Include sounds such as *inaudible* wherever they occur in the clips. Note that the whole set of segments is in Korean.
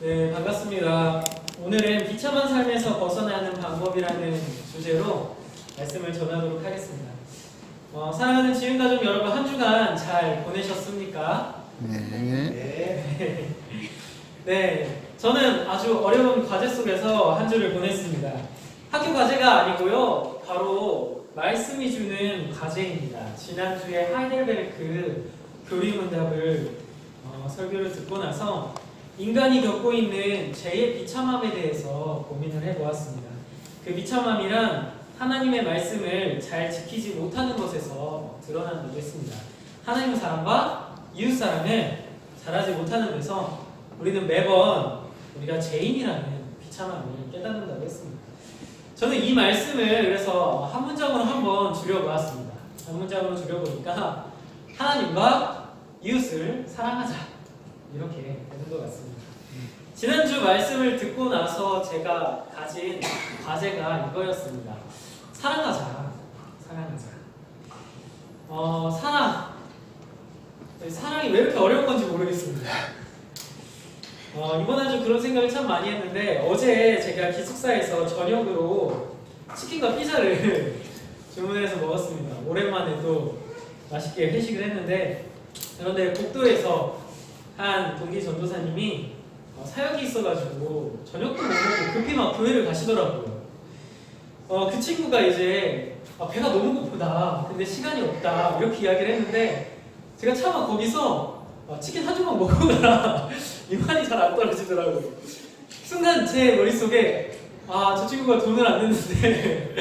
네, 반갑습니다. 오늘은 비참한 삶에서 벗어나는 방법이라는 주제로 말씀을 전하도록 하겠습니다. 어, 사랑하는 지은 가족 여러분 한 주간 잘 보내셨습니까? 네. 네, 저는 아주 어려운 과제 속에서 한 주를 보냈습니다. 학교 과제가 아니고요, 바로 말씀이 주는 과제입니다. 지난주에 하이델베르크 교리 문답을 어, 설교를 듣고 나서 인간이 겪고 있는 죄의 비참함에 대해서 고민을 해보았습니다. 그 비참함이란 하나님의 말씀을 잘 지키지 못하는 것에서 드러나는 거겠습니다. 하나님 사랑과 이웃 사랑을 잘하지 못하는 데서 우리는 매번 우리가 죄인이라는 비참함을 깨닫는다고 했습니다. 저는 이 말씀을 그래서 한 문장으로 한번 줄여보았습니다. 한 문장으로 줄여보니까 하나님과 이웃을 사랑하자 이렇게 되는 것 같습니다. 지난주 말씀을 듣고 나서 제가 가진 과제가 이거였습니다. 사랑하자, 사랑하자. 어, 사랑. 사랑이 왜 이렇게 어려운 건지 모르겠습니다. 어, 이번 한 주 그런 생각을 참 많이 했는데 어제 제가 기숙사에서 저녁으로 치킨과 피자를 *laughs* 주문해서 먹었습니다. 오랜만에 또 맛있게 회식을 했는데 그런데 복도에서 한 동기 전도사님이 어, 사역이 있어가지고 저녁도 못 먹고 급히 막 교회를 가시더라고요. 어, 그 친구가 이제 아, 배가 너무 고프다. 근데 시간이 없다. 이렇게 이야기를 했는데 제가 차마 거기서 아, 치킨 한 조각 먹고 가라. 이 말이 잘 안 떨어지더라고요. 순간 제 머릿속에 아, 저 친구가 돈을 안 냈는데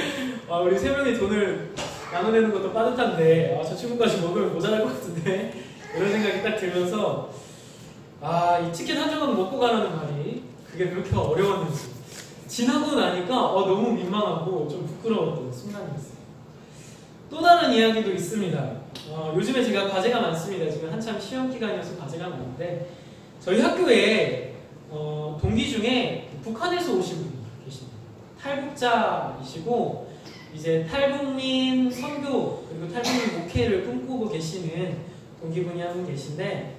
*laughs* 아, 우리 세 명이 돈을 나눠내는 것도 빠듯한데 아, 저 친구까지 먹으면 모자랄 것 같은데 이런 생각이 딱 들면서 아, 이 치킨 한 조각 먹고 가라는 말이 그게 그렇게 어려웠는지 지나고 나니까 어, 너무 민망하고 좀 부끄러웠던 순간이었어요. 또 다른 이야기도 있습니다. 어, 요즘에 제가 과제가 많습니다. 지금 한참 시험 기간이어서 과제가 많은데 저희 학교에 어, 동기 중에 북한에서 오신 분이 계십니다. 탈북자이시고 이제 탈북민 선교 그리고 탈북민 목회를 꿈꾸고 계시는 동기분이 한 분 계신데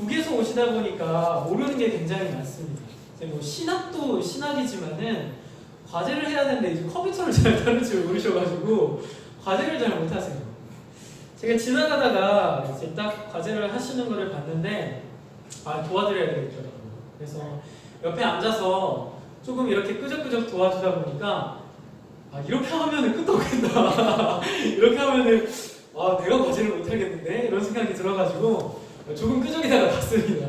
북에서 오시다 보니까 모르는 게 굉장히 많습니다. 뭐 신학도 신학이지만은 과제를 해야 되는데 이제 컴퓨터를 *laughs* 잘 다룰 줄 모르셔가지고 과제를 잘 못하세요. 제가 지나가다가 이제 딱 과제를 하시는 거를 봤는데 아 도와드려야 되겠더라고요. 그래서 옆에 앉아서 조금 이렇게 끄적끄적 도와주다 보니까 아 이렇게 하면은 끝도 없겠다. *laughs* 이렇게 하면은 아 내가 과제를 못하겠는데 이런 생각이 들어가지고 조금 끄적이다가 *laughs* 갔습니다.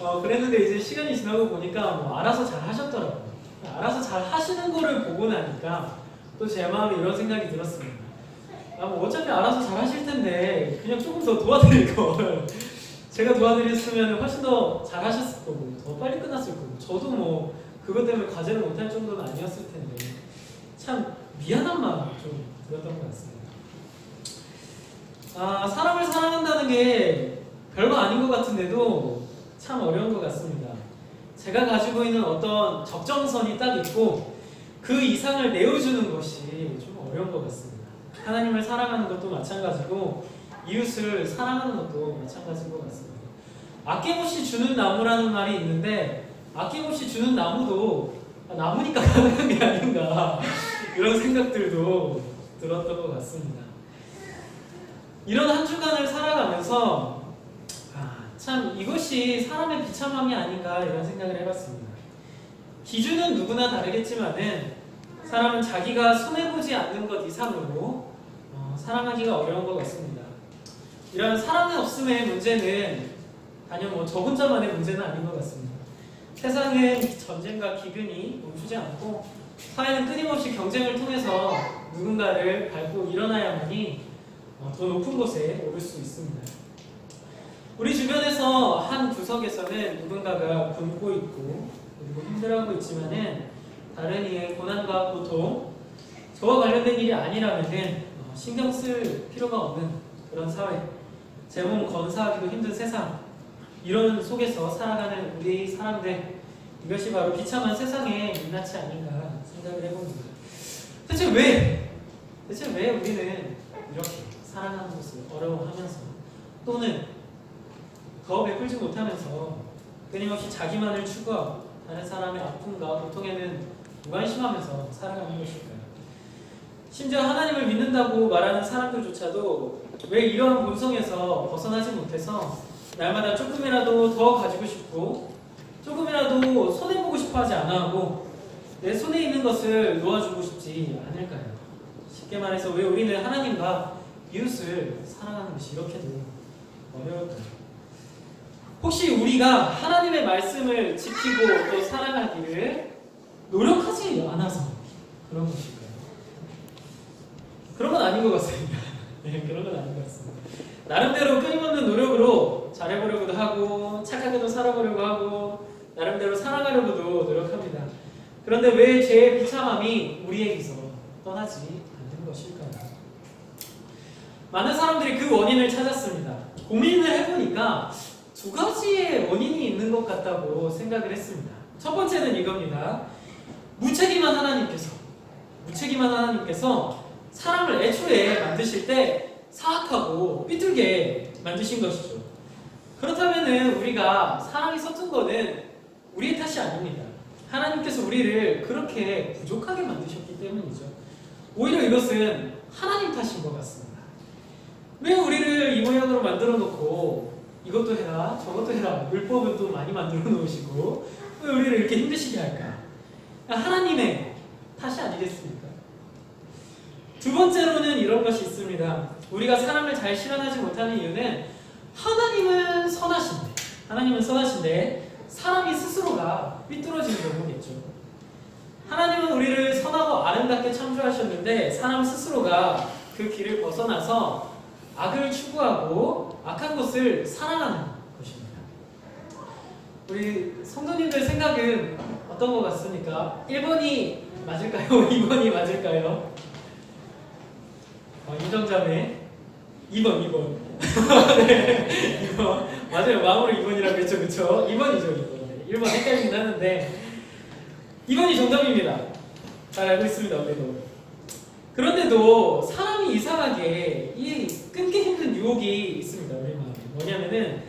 어 그랬는데 이제 시간이 지나고 보니까 뭐 알아서 잘 하셨더라고요. 알아서 잘 하시는 거를 보고 나니까 또 제 마음에 이런 생각이 들었습니다. 아, 뭐 어차피 알아서 잘 하실 텐데 그냥 조금 더 도와드릴 *laughs* 걸. 제가 도와드렸으면 훨씬 더 잘 하셨을 거고 더 빨리 끝났을 거고 저도 뭐 그것 때문에 과제를 못할 정도는 아니었을 텐데 참 미안한 마음이 좀 들었던 것 같습니다. 아 사람을 사랑한다는 게 별거 아닌 것 같은데도 참 어려운 것 같습니다. 제가 가지고 있는 어떤 적정선이 딱 있고 그 이상을 내어주는 것이 좀 어려운 것 같습니다. 하나님을 사랑하는 것도 마찬가지고 이웃을 사랑하는 것도 마찬가지인 것 같습니다. 아낌없이 주는 나무라는 말이 있는데 아낌없이 주는 나무도 아, 나무니까 *laughs* 가능한 게 아닌가 이런 생각들도 들었던 것 같습니다. 이런 한 주간을 살아가면서 아, 참 이것이 사람의 비참함이 아닌가 이런 생각을 해봤습니다. 기준은 누구나 다르겠지만은 사람은 자기가 손해보지 않는 것 이상으로 어, 사랑하기가 어려운 것 같습니다. 이런 사랑의 없음의 문제는 단연 뭐 저 혼자만의 문제는 아닌 것 같습니다. 세상은 전쟁과 기근이 멈추지 않고 사회는 끊임없이 경쟁을 통해서 누군가를 밟고 일어나야만이 어, 더 높은 곳에 오를 수 있습니다. 우리 주변에서 한 구석에서는 누군가가 굶고 있고 그리고 힘들어하고 있지만은 다른 이의 고난과 고통 저와 관련된 일이 아니라면은 어, 신경 쓸 필요가 없는 그런 사회 제 몸 건사하기도 힘든 세상 이런 속에서 살아가는 우리 사람들 이것이 바로 비참한 세상의 민낯이 아닌가 생각을 해봅니다. 대체 왜 대체 왜 우리는 이렇게 사랑하는 것을 어려워하면서 또는 더 베풀지 못하면서 끊임없이 자기만을 추구하고 다른 사람의 아픔과 고통에는 무관심하면서 살아가는 것일까요? 심지어 하나님을 믿는다고 말하는 사람들조차도 왜 이러한 본성에서 벗어나지 못해서 날마다 조금이라도 더 가지고 싶고 조금이라도 손해보고 싶어 하지 않아 하고 내 손에 있는 것을 놓아주고 싶지 않을까요? 쉽게 말해서 왜 우리는 하나님과 이웃을 사랑하는 것이 이렇게도 어려울까요? 혹시 우리가 하나님의 말씀을 지키고 또 사랑하기를 노력하지 않아서 그런 것일까요? 그런 건 아닌 것 같습니다. *laughs* 네, 그런 건 아닌 것 같습니다. 나름대로 끊임없는 노력으로 잘해보려고도 하고 착하게도 살아보려고 하고 나름대로 사랑하려고도 노력합니다. 그런데 왜 죄의 비참함이 우리에게서 떠나지 않는 것일까요? 많은 사람들이 그 원인을 찾았습니다. 고민을 해보니까 두 가지의 원인이 있는 것 같다고 생각을 했습니다. 첫 번째는 이겁니다. 무책임한 하나님께서 무책임한 하나님께서 사람을 애초에 만드실 때 사악하고 삐뚤게 만드신 것이죠. 그렇다면은 우리가 사람이 서툰 거는 우리의 탓이 아닙니다. 하나님께서 우리를 그렇게 부족하게 만드셨기 때문이죠. 오히려 이것은 하나님 탓인 것 같습니다. 왜 우리를 이 모양으로 만들어 놓고 이것도 해라 저것도 해라 율법은 또 많이 만들어 놓으시고 왜 우리를 이렇게 힘드시게 할까? 하나님의 탓이 아니겠습니까? 두 번째로는 이런 것이 있습니다. 우리가 사람을 잘 실현하지 못하는 이유는 하나님은 선하신데 하나님은 선하신데 사람이 스스로가 삐뚤어지는 경우겠죠. 하나님은 우리를 선하고 아름답게 창조하셨는데 사람 스스로가 그 길을 벗어나서 악을 추구하고 악한 것을 사랑하는 것입니다. 우리 성도님들 생각은 어떤 것 같습니까? 1번이 맞을까요? *laughs* 2번이 맞을까요? 어, 이정자매 2번, 2번. 네, 2번. 맞아요. 마음으로 2번이라고 했죠. 그쵸? 2번이죠, 2번. 1번 헷갈리긴 하는데 2번이 정답입니다. 잘 알고 있습니다, 우리도. 그런데도 사람이 이상하게 이 끊기 힘든 유혹이 있습니다. 우리 마음에 뭐냐면은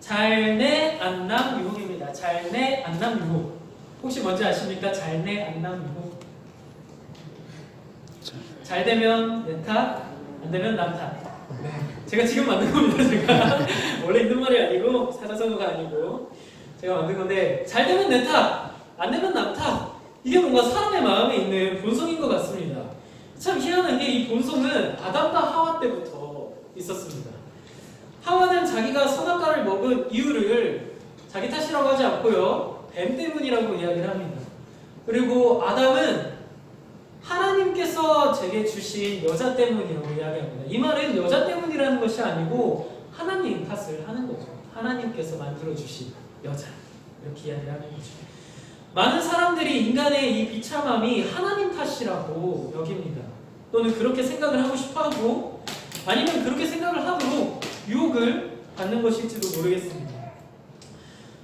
잘내 안남 유혹입니다. 잘내 안남 유혹. 혹시 뭔지 아십니까? 잘내 안남 유혹. 잘 되면 내 탓, 안 되면 남 탓. 네. 제가 지금 만든 겁니다. 제가 *laughs* 원래 있는 말이 아니고 사자성어가 아니고 제가 만든 건데 잘 되면 내 탓, 안 되면 남 탓. 이게 뭔가 사람의 마음에 있는 본성인 것 같습니다. 참 희한한 게 이 본성은 아담과 하와 때부터 있었습니다. 하와는 자기가 선악과를 먹은 이유를 자기 탓이라고 하지 않고요. 뱀 때문이라고 이야기를 합니다. 그리고 아담은 하나님께서 제게 주신 여자 때문이라고 이야기합니다. 이 말은 여자 때문이라는 것이 아니고 하나님 탓을 하는 거죠. 하나님께서 만들어 주신 여자 이렇게 이야기를 하는 거죠. 많은 사람들이 인간의 이 비참함이 하나님 탓이라고 여깁니다. 또는 그렇게 생각을 하고 싶어 하고 아니면 그렇게 생각을 하도록 유혹을 받는 것일지도 모르겠습니다.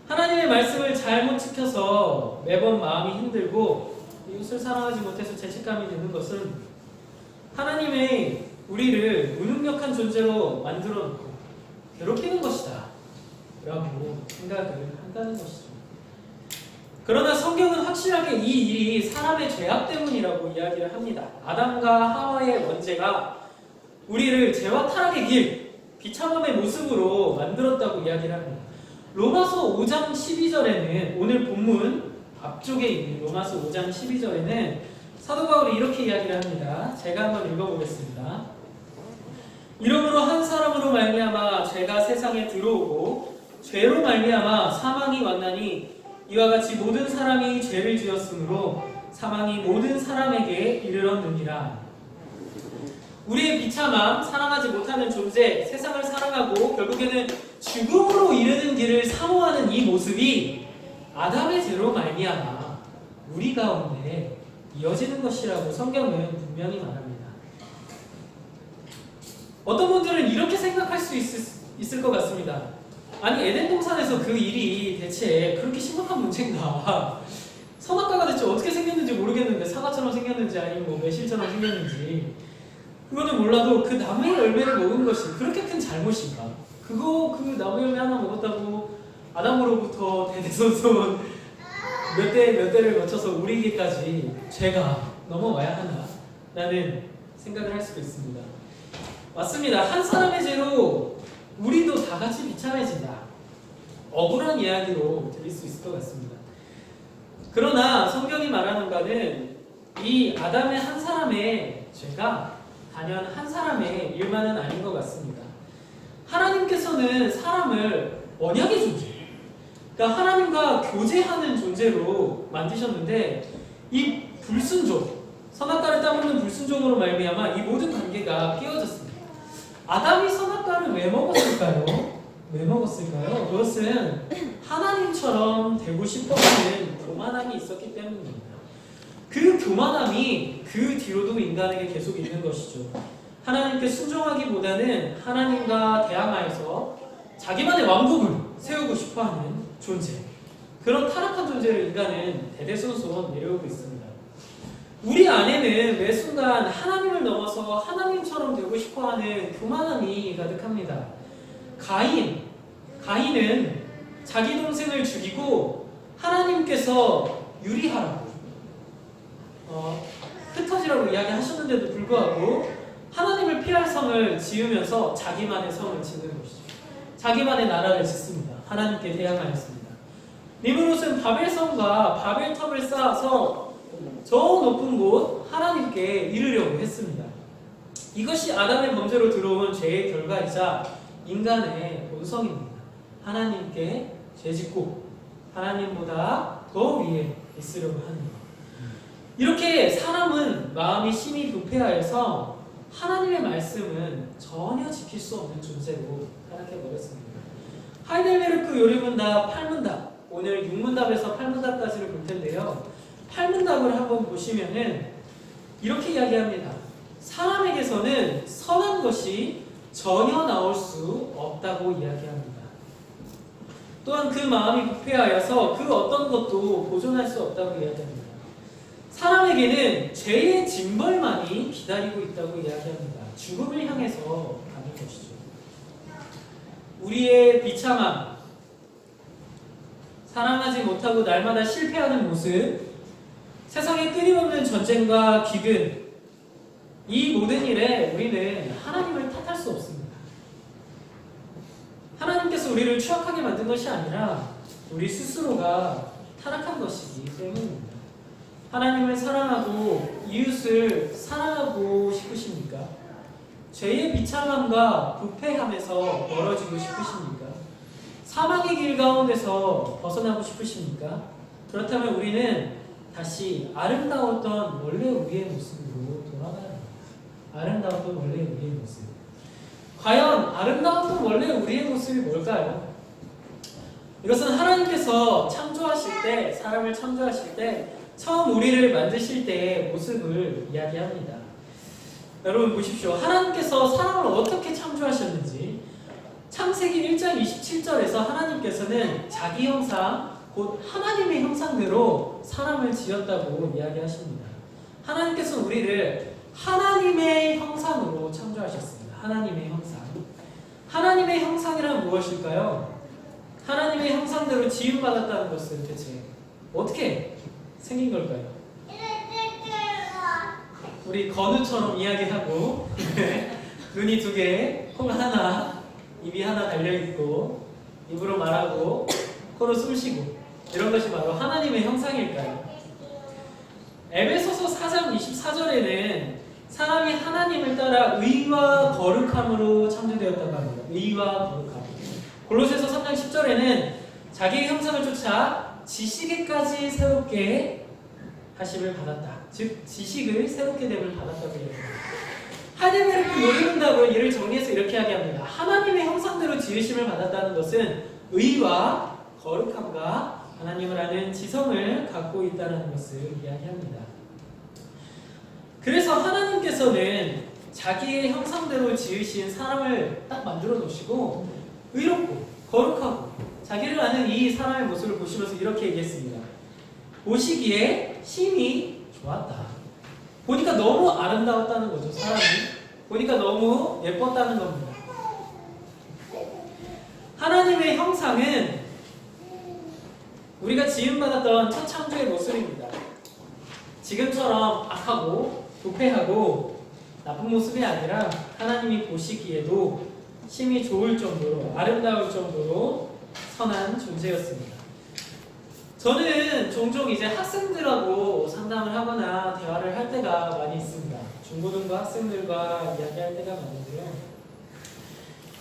하나님의 말씀을 잘못 지켜서 매번 마음이 힘들고 이웃을 사랑하지 못해서 죄책감이 드는 것은 하나님의 우리를 무능력한 존재로 만들어 놓고 괴롭히는 것이다. 라고 생각을 한다는 것이죠. 그러나 성경은 확실하게 이 일이 사람의 죄악 때문이라고 이야기를 합니다. 아담과 하와의 원죄가 우리를 죄와 타락의 길, 비참함의 모습으로 만들었다고 이야기를 합니다. 로마서 5장 12절에는 오늘 본문 앞쪽에 있는 로마서 5장 12절에는 사도 바울이 이렇게 이야기를 합니다. 제가 한번 읽어보겠습니다. 이러므로 한 사람으로 말미암아 죄가 세상에 들어오고 죄로 말미암아 사망이 왔나니 이와 같이 모든 사람이 죄를 지었으므로 사망이 모든 사람에게 이르렀느니라. 우리의 비참함, 사랑하지 못하는 존재, 세상을 사랑하고 결국에는 죽음으로 이르는 길을 사모하는 이 모습이 아담의 죄로 말미암아 우리 가운데 이어지는 것이라고 성경은 분명히 말합니다. 어떤 분들은 이렇게 생각할 수 있을, 있을 것 같습니다. 아니 에덴 동산에서 그 일이 대체 그렇게 심각한 문제인가? *laughs* 선악과가 대체 어떻게 생겼는지 모르겠는데 사과처럼 생겼는지 아니면 뭐 매실처럼 생겼는지 그거는 몰라도 그 나무의 열매를 먹은 것이 그렇게 큰 잘못인가? 그거 그 나무 열매 하나 먹었다고 아담으로부터 대대손손 몇 대 몇 대를 거쳐서 우리에게까지 죄가 넘어와야 하나 라는 생각을 할 수도 있습니다. 맞습니다. 한 사람의 죄로 우리도 다 같이 비참해진다. 억울한 이야기로 들릴 수 있을 것 같습니다. 그러나 성경이 말하는 바는 이 아담의 한 사람의 죄가 단연 한 사람의 일만은 아닌 것 같습니다. 하나님께서는 사람을 언약의 존재, 그러니까 하나님과 교제하는 존재로 만드셨는데 이 불순종, 선악과를 따먹는 불순종으로 말미암아 이 모든 관계가 깨어졌습니다. 아담이 선악과를 왜 먹었을까요? 왜 먹었을까요? 그것은 하나님처럼 되고 싶어하는 교만함이 있었기 때문입니다. 그 교만함이 그 뒤로도 인간에게 계속 있는 것이죠. 하나님께 순종하기보다는 하나님과 대항하여서 자기만의 왕국을 세우고 싶어하는 존재. 그런 타락한 존재를 인간은 대대손손 내려오고 있습니다. 우리 안에는 매 순간 하나님을 넘어서 하나님처럼 되고 싶어하는 교만함이 가득합니다. 가인, 가인은 자기 동생을 죽이고 하나님께서 유리하라고 어, 흩어지라고 이야기하셨는데도 불구하고 하나님을 피할 성을 지으면서 자기만의 성을 짓는 것이죠. 자기만의 나라를 짓습니다. 하나님께 대항하였습니다. 니무롯은 바벨성과 바벨탑을 쌓아서 저 높은 곳 하나님께 이르려고 했습니다. 이것이 아담의 범죄로 들어온 죄의 결과이자 인간의 본성입니다. 하나님께 죄짓고 하나님보다 더 위에 있으려고 하는 것. 이렇게 사람은 마음이 심히 부패하여서 하나님의 말씀은 전혀 지킬 수 없는 존재로 타락해버렸습니다. 하이델베르크 요리문답 8문답 오늘 6문답에서 8문답까지를 볼 텐데요. 8문답을 한번 보시면은 이렇게 이야기합니다. 사람에게서는 선한 것이 전혀 나올 수 없다고 이야기합니다. 또한 그 마음이 부패하여서 그 어떤 것도 보존할 수 없다고 이야기합니다. 사람에게는 죄의 징벌만이 기다리고 있다고 이야기합니다. 죽음을 향해서 가는 것이죠. 우리의 비참함, 사랑하지 못하고 날마다 실패하는 모습, 세상의 끊임없는 전쟁과 기근, 이 모든 일에 우리는 하나님을 탓할 수 없습니다. 하나님께서 우리를 추악하게 만든 것이 아니라 우리 스스로가 타락한 것이기 때문입니다. 하나님을 사랑하고 이웃을 사랑하고 싶으십니까? 죄의 비참함과 부패함에서 멀어지고 싶으십니까? 사망의 길 가운데서 벗어나고 싶으십니까? 그렇다면 우리는 다시 아름다웠던 원래 우리의 모습으로 돌아가야 합니다. 아름다웠던 원래 우리의 모습. 과연 아름다웠던 원래 우리의 모습이 뭘까요? 이것은 하나님께서 창조하실 때, 사람을 창조하실 때, 처음 우리를 만드실 때의 모습을 이야기합니다. 여러분 보십시오. 하나님께서 사람을 어떻게 창조하셨는지 창세기 1장 27절에서 하나님께서는 자기 형상, 곧 하나님의 형상대로 사람을 지었다고 이야기하십니다. 하나님께서 우리를 하나님의 형상으로 창조하셨습니다. 하나님의 형상. 하나님의 형상이란 무엇일까요? 하나님의 형상대로 지음받았다는 것은 대체 어떻게 생긴 걸까요? 우리 건우처럼 이야기하고 *laughs* 눈이 두 개, 코가 하나, 입이 하나 달려 있고 입으로 말하고 코로 숨 쉬고 이런 것이 바로 하나님의 형상일까요? 에베소서 4장 24절에는 사람이 하나님을 따라 의와 거룩함으로 창조되었다고 합니다. 의와 거룩함. 골로새서 3장 10절에는 자기의 형상을 쫓아 지식에까지 새롭게 하심을 받았다. 즉 지식을 새롭게 됨을 받았다고 얘기합니다. 하데베르크 요리문답은 이를 정리해서 이렇게 이야기합니다. 하나님의 형상대로 지으심을 받았다는 것은 의와 거룩함과 하나님을 아는 지성을 갖고 있다는 것을 이야기합니다. 그래서 하나님께서는 자기의 형상대로 지으신 사람을 딱 만들어 놓으시고 의롭고 거룩하고 자기를 아는 이 사람의 모습을 보시면서 이렇게 얘기했습니다. 보시기에 힘이 좋았다. 보니까 너무 아름다웠다는 거죠, 사람이. 보니까 너무 예뻤다는 겁니다. 하나님의 형상은 우리가 지음받았던 첫 창조의 모습입니다. 지금처럼 악하고 부패하고 나쁜 모습이 아니라 하나님이 보시기에도 심히 좋을 정도로 아름다울 정도로 선한 존재였습니다. 저는 종종 이제 학생들하고 상담을 하거나 대화를 할 때가 많이 있습니다. 중고등부 학생들과 이야기할 때가 많은데요.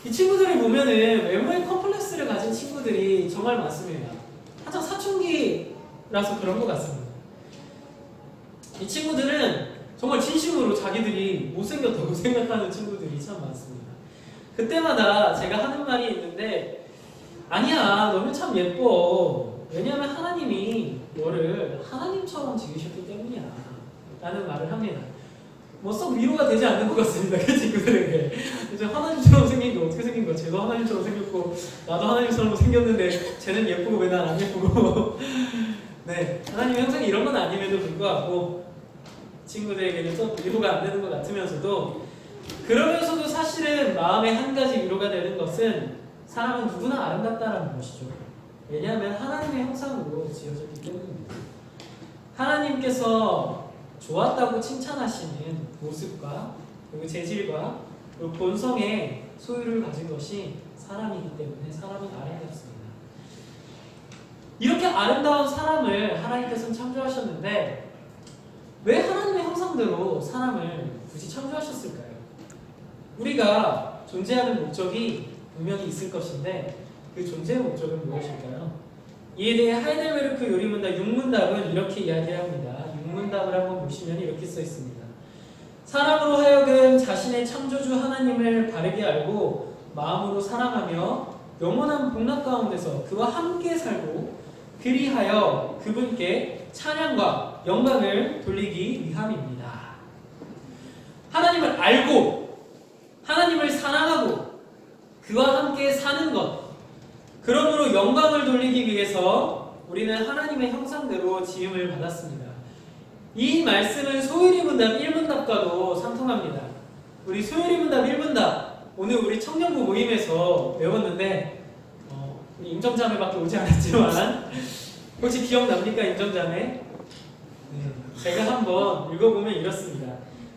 이 친구들을 보면은 외모의 컴플렉스를 가진 친구들이 정말 많습니다. 한창 사춘기라서 그런 것 같습니다. 이 친구들은 정말 진심으로 자기들이 못생겼다고 *laughs* 생각하는 친구들이 참 많습니다. 그때마다 제가 하는 말이 있는데 아니야 너는 참 예뻐 왜냐하면 하나님이 너를 하나님처럼 지으셨기 때문이야 라는 말을 합니다 뭐썩 위로가 되지 않는 것 같습니다 *laughs* 그 친구들에게 이제 하나님처럼 생긴 게 어떻게 생긴 거야 쟤도 하나님처럼 생겼고 나도 하나님처럼 생겼는데 쟤는 예쁘고 왜 난 안 예쁘고 *laughs* 네 하나님의 형상이 이런 건 아님에도 불구하고 친구들에게는 또 위로가 안 되는 것 같으면서도 그러면서도 사실은 마음의 한 가지 위로가 되는 것은 사람은 누구나 아름답다라는 것이죠. 왜냐하면 하나님의 형상으로 지어졌기 때문입니다. 하나님께서 좋았다고 칭찬하시는 모습과 그리고 재질과 그리고 본성의 소유를 가진 것이 사람이기 때문에 사람은 아름답습니다. 이렇게 아름다운 사람을 하나님께서는 창조하셨는데 왜 하나님의 형상대로 사람을 굳이 창조하셨을까요? 우리가 존재하는 목적이 분명히 있을 것인데 그 존재의 목적은 무엇일까요? 이에 대해 하이델베르크 요리문답 6문답은 이렇게 이야기합니다. 6문답을 한번 보시면 이렇게 써 있습니다. 사람으로 하여금 자신의 창조주 하나님을 바르게 알고 마음으로 사랑하며 영원한 복락 가운데서 그와 함께 살고 그리하여 그분께 찬양과 영광을 돌리기 위함입니다. 하나님을 알고 하나님을 사랑하고 그와 함께 사는 것 그러므로 영광을 돌리기 위해서 우리는 하나님의 형상대로 지음을 받았습니다. 이 말씀은 소율이 문답 1문답과도 상통합니다. 우리 소율이 문답 1문답 오늘 우리 청년부 모임에서 배웠는데 어, 우리 임정자매밖에 오지 않았지만 혹시 기억납니까 임정자매? 네, 제가 한번 읽어보면 이렇습니다.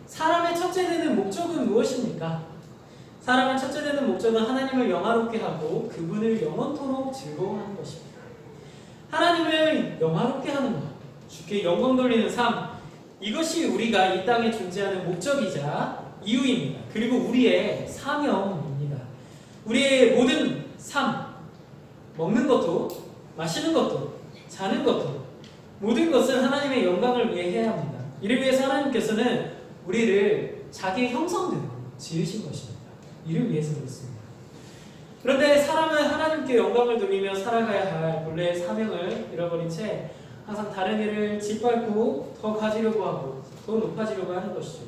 사람의 첫째 되는 목적은 무엇입니까? 사람의 첫째 되는 목적은 하나님을 영화롭게 하고 그분을 영원토록 즐거워하는 것입니다. 하나님을 영화롭게 하는 것, 주께 영광 돌리는 삶, 이것이 우리가 이 땅에 존재하는 목적이자 이유입니다. 그리고 우리의 사명입니다. 우리의 모든 삶, 먹는 것도, 마시는 것도, 자는 것도, 모든 것은 하나님의 영광을 위해 해야 합니다. 이를 위해서 하나님께서는 우리를 자기의 형성대로 지으신 것입니다. 이를 위해서 그렇습니다. 그런데 사람은 하나님께 영광을 돌리며 살아가야 할 본래의 사명을 잃어버린 채 항상 다른 일을 짓밟고 더 가지려고 하고 더 높아지려고 하는 것이죠.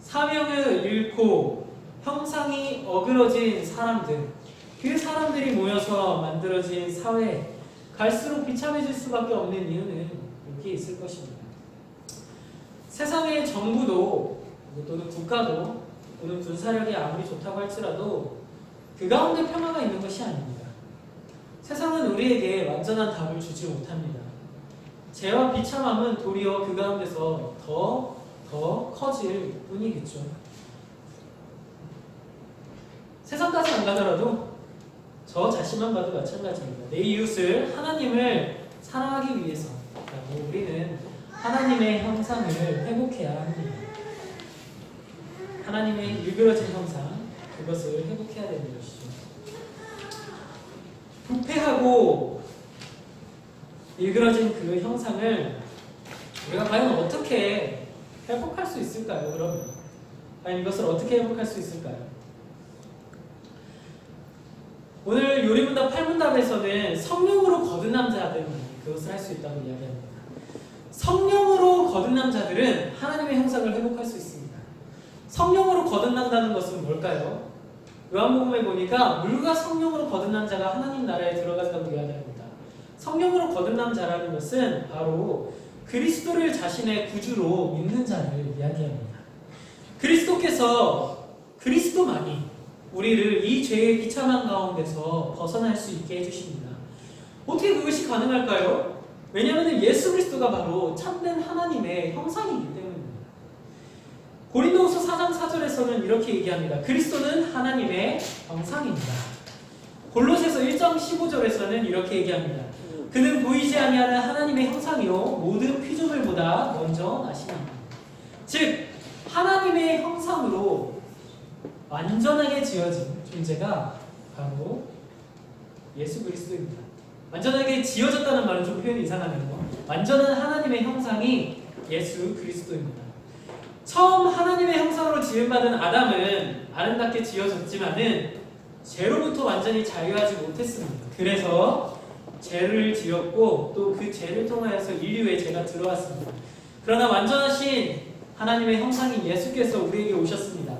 사명을 잃고 형상이 어그러진 사람들, 그 사람들이 모여서 만들어진 사회, 갈수록 비참해질 수밖에 없는 이유는 여기에 있을 것입니다. 세상의 정부도 또는 국가도 또는 군사력이 아무리 좋다고 할지라도 그 가운데 평화가 있는 것이 아닙니다. 세상은 우리에게 완전한 답을 주지 못합니다. 죄와 비참함은 도리어 그 가운데서 더, 더 커질 뿐이겠죠. 세상까지 안 가더라도 저 자신만 봐도 마찬가지입니다. 내 이웃을 하나님을 사랑하기 위해서 그리고 우리는 하나님의 형상을 회복해야 합니다. 하나님의 일그러진 형상 그것을 회복해야 되는 것이죠. 부패하고 일그러진 그 형상을 우리가 과연 어떻게 회복할 수 있을까요? 그러면 과연 이것을 어떻게 회복할 수 있을까요? 오늘 요리문답 8문답에서는 성령으로 거듭난 자들만 그것을 할 수 있다고 이야기합니다. 성령으로 거듭난 자들은 하나님의 형상을 회복할 수 있습니다. 성령으로 거듭난다는 것은 뭘까요? 요한복음에 보니까 물과 성령으로 거듭난 자가 하나님 나라에 들어간다고 이야기합니다. 성령으로 거듭난 자라는 것은 바로 그리스도를 자신의 구주로 믿는 자를 이야기합니다. 그리스도께서 그리스도만이 우리를 이 죄의 비참한 가운데서 벗어날 수 있게 해주십니다. 어떻게 그것이 가능할까요? 왜냐하면 예수 그리스도가 바로 참된 하나님의 형상이기 때문입니다. 고린도후서 4장 4절에서는 이렇게 얘기합니다. 그리스도는 하나님의 형상입니다. 골로새서 1장 15절에서는 이렇게 얘기합니다. 그는 보이지 아니하는 하나님의 형상이요 모든 피조물보다 먼저 나시나니 즉 하나님의 형상으로 완전하게 지어진 존재가 바로 예수 그리스도입니다. 완전하게 지어졌다는 말은 좀 표현이 이상하네요. 완전한 하나님의 형상이 예수 그리스도입니다. 처음 하나님의 형상으로 지음받은 아담은 아름답게 지어졌지만은 죄로부터 완전히 자유하지 못했습니다. 그래서 죄를 지었고 또 그 죄를 통하여서 인류의 죄가 들어왔습니다. 그러나 완전하신 하나님의 형상인 예수께서 우리에게 오셨습니다.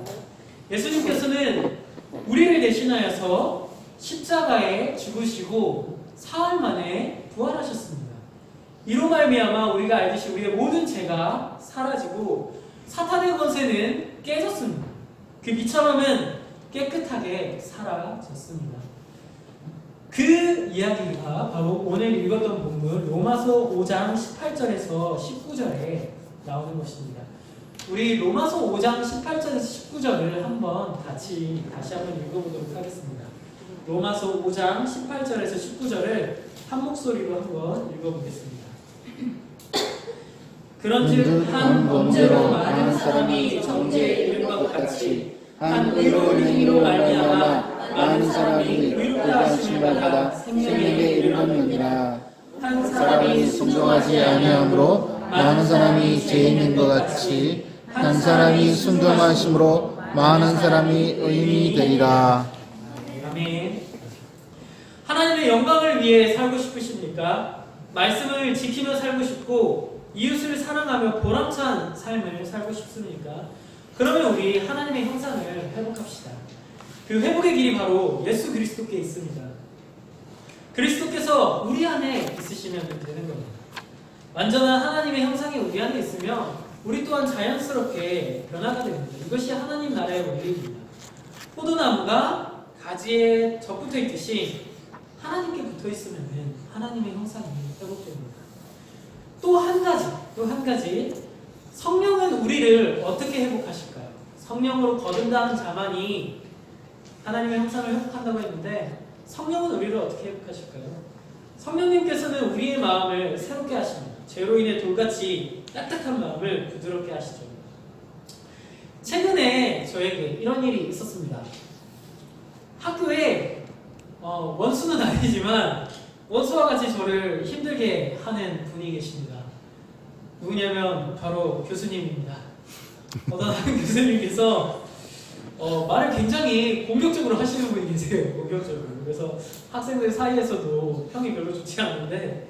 예수님께서는 우리를 대신하여서 십자가에 죽으시고 사흘 만에 부활하셨습니다. 이로 말미암아 우리가 알듯이 우리의 모든 죄가 사라지고 사탄의 권세는 깨졌습니다. 그 비참함은 깨끗하게 사라졌습니다. 그 이야기가 바로 오늘 읽었던 본문 로마서 5장 18절에서 19절에 나오는 것입니다. 우리 로마서 5장 18절에서 19절을 한번 같이 다시 한번 읽어보도록 하겠습니다. 로마서 5장 18절에서 19절을 한 목소리로 한번 읽어보겠습니다. *clears throat* 그런즉 한 범죄로 많은 사람이 정죄에 이른 것 같이 한 의로운 행위로 말미암아 많은 사람이 의롭다 하심을 받아 생명에 이르렀느니라. 한 사람이 순종하지 아니함으로 많은 사람이 죄 있는 것 같이 한 사람이 순종하심으로 많은 사람이 의인이 되리라. 아멘. 하나님의 영광을 위해 살고 싶으십니까? 말씀을 지키며 살고 싶고 이웃을 사랑하며 보람찬 삶을 살고 싶습니까? 그러면 우리 하나님의 형상을 회복합시다. 그 회복의 길이 바로 예수 그리스도께 있습니다. 그리스도께서 우리 안에 있으시면 되는 겁니다. 완전한 하나님의 형상이 우리 안에 있으면 우리 또한 자연스럽게 변화가 됩니다. 이것이 하나님 나라의 원리입니다. 포도나무가 가지에 접붙어 있듯이 하나님께 붙어 있으면 하나님의 형상이 회복됩니다. 또 한 가지, 또 한 가지 성령은 우리를 어떻게 회복하실까요? 성령으로 거듭난 자만이 하나님의 형상을 회복한다고 했는데 성령은 우리를 어떻게 회복하실까요? 성령님께서는 우리의 마음을 새롭게 하십니다. 죄로 인해 돌같이 딱딱한 마음을 부드럽게 하시죠. 최근에 저에게 이런 일이 있었습니다. 학교에 어, 원수는 아니지만 원수와 같이 저를 힘들게 하는 분이 계십니다. 누구냐면 바로 교수님입니다. 어떤 한 *laughs* 교수님께서 어, 말을 굉장히 공격적으로 하시는 분이 계세요. 공격적으로. 그래서 학생들 사이에서도 평이 별로 좋지 않은데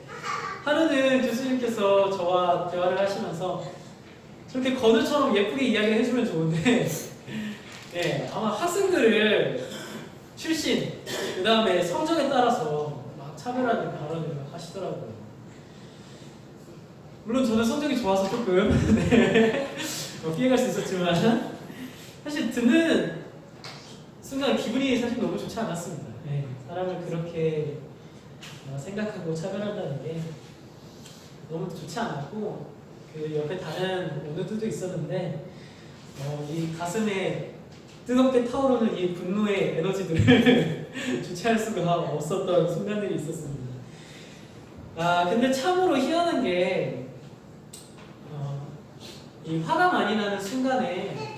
하루는 교수님께서 저와 대화를 하시면서 저렇게 건우처럼 예쁘게 이야기를 해주면 좋은데 *laughs* 예, 아마 학생들을 출신 그 다음에 성적에 따라서 막 차별하는 발언을 하시더라고요. 물론 저는 성적이 좋아서 조금 *laughs* 네, 어, 피해갈 수 있었지만 사실 듣는 순간 기분이 사실 너무 좋지 않았습니다. 네, 사람을 그렇게 어, 생각하고 차별한다는 게 너무 좋지 않았고 그 옆에 다른 오늘들도 있었는데 어, 이 가슴에 뜨겁게 타오르는 이 분노의 에너지들을 *laughs* 주체할 수가 없었던 순간들이 있었습니다. 아 근데 참으로 희한한 게 어, 이 화가 많이 나는 순간에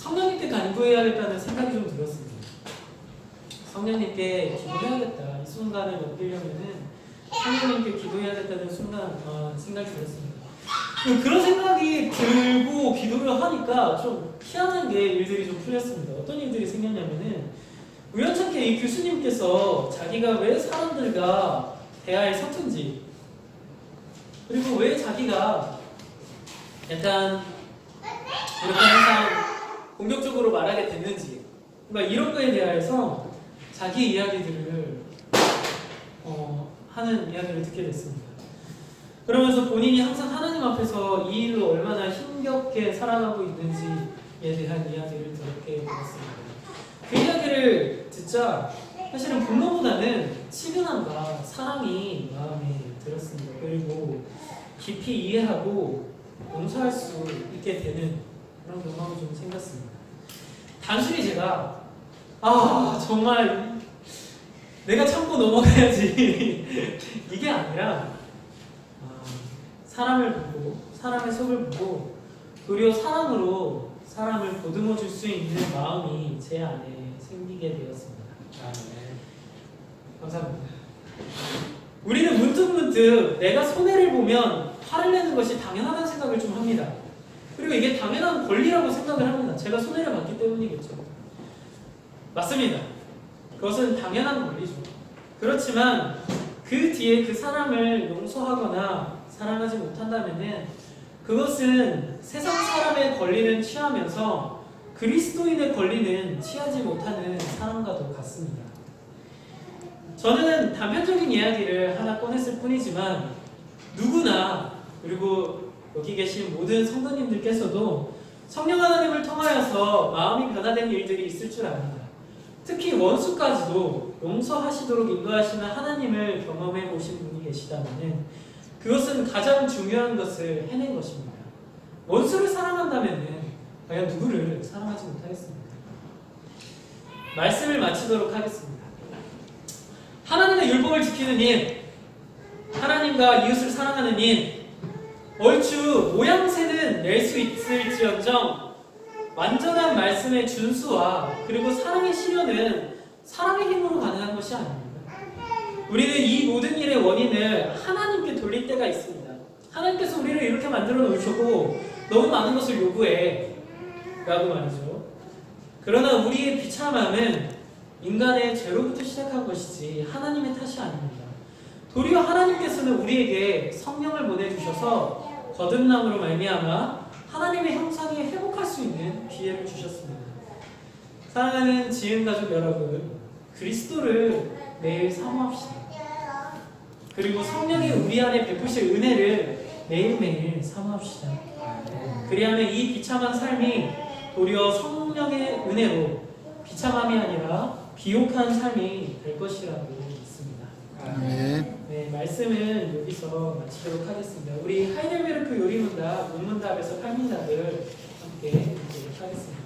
성령님께 간구해야겠다는 생각이 좀 들었습니다. 성령님께 기도해야겠다. 이 순간을 넘기려면은 성령님께 기도해야겠다는 순간 어, 생각이 들었습니다. 그런 생각이 들고 기도를 하니까 좀 희한한 게 일들이 좀 풀렸습니다. 어떤 일들이 생겼냐면은 우연찮게 이 교수님께서 자기가 왜 사람들과 대화에 서툰지 그리고 왜 자기가 약간 이렇게 항상 공격적으로 말하게 됐는지 그러니까 이런 거에 대하여서 자기 이야기들을 어, 하는 이야기를 듣게 됐습니다. 그러면서 본인이 항상 하나님 앞에서 이 일로 얼마나 힘겹게 살아가고 있는지에 대한 이야기를 들었게 되었습니다. 그 이야기를 듣자 사실은 분노보다는 치근함과 사랑이 마음에 들었습니다. 그리고 깊이 이해하고 용서할 수 있게 되는 그런 경험이 좀 생겼습니다. 단순히 제가 아 정말 내가 참고 넘어가야지 *laughs* 이게 아니라 아, 사람을 보고 사람의 속을 보고 도리어 사랑으로 사람을 보듬어 줄 수 있는 마음이 제 안에 생기게 되었습니다. 아, 네. 감사합니다. 우리는 문득문득 내가 손해를 보면 화를 내는 것이 당연하다는 생각을 좀 합니다. 그리고 이게 당연한 권리라고 생각을 합니다. 제가 손해를 봤기 때문이겠죠. 맞습니다. 그것은 당연한 권리죠. 그렇지만 그 뒤에 그 사람을 용서하거나 사랑하지 못한다면은 그것은 세상 사람의 권리는 취하면서 그리스도인의 권리는 취하지 못하는 사람과도 같습니다. 저는 단편적인 이야기를 하나 꺼냈을 뿐이지만 누구나 그리고 여기 계신 모든 성도님들께서도 성령 하나님을 통하여서 마음이 변화된 일들이 있을 줄 압니다. 특히 원수까지도 용서하시도록 인도하시는 하나님을 경험해 보신 분이 계시다면 그것은 가장 중요한 것을 해낸 것입니다. 원수를 사랑한다면 과연 누구를 사랑하지 못하겠습니까? 말씀을 마치도록 하겠습니다. 하나님의 율법을 지키는 일, 하나님과 이웃을 사랑하는 일, 얼추 모양새는 낼 수 있을지언정 완전한 말씀의 준수와 그리고 사랑의 실현은 사랑의 힘으로 가능한 것이 아닙니다. 우리는 이 모든 일의 원인을 하나님께 돌릴 때가 있습니다. 하나님께서 우리를 이렇게 만들어 놓으셨고 너무 많은 것을 요구해 라고 말이죠. 그러나 우리의 비참함은 인간의 죄로부터 시작한 것이지 하나님의 탓이 아닙니다. 도리어 하나님께서는 우리에게 성령을 보내주셔서 거듭남으로 말미암아 하나님의 형상이 회복할 수 있는 기회를 주셨습니다. 사랑하는 지은 가족 여러분, 그리스도를 매일 사모합시다. 그리고 성령이 우리 안에 베푸실 은혜를 매일매일 사모합시다. 그리하면 이 비참한 삶이 도리어 성령의 은혜로 비참함이 아니라 비옥한 삶이 될 것이라고 믿습니다. 아멘. 네, 말씀은 여기서 마치도록 하겠습니다. 우리 하이델베르크 요리문답, 문문답에서 판문답을 함께 보도록 하겠습니다.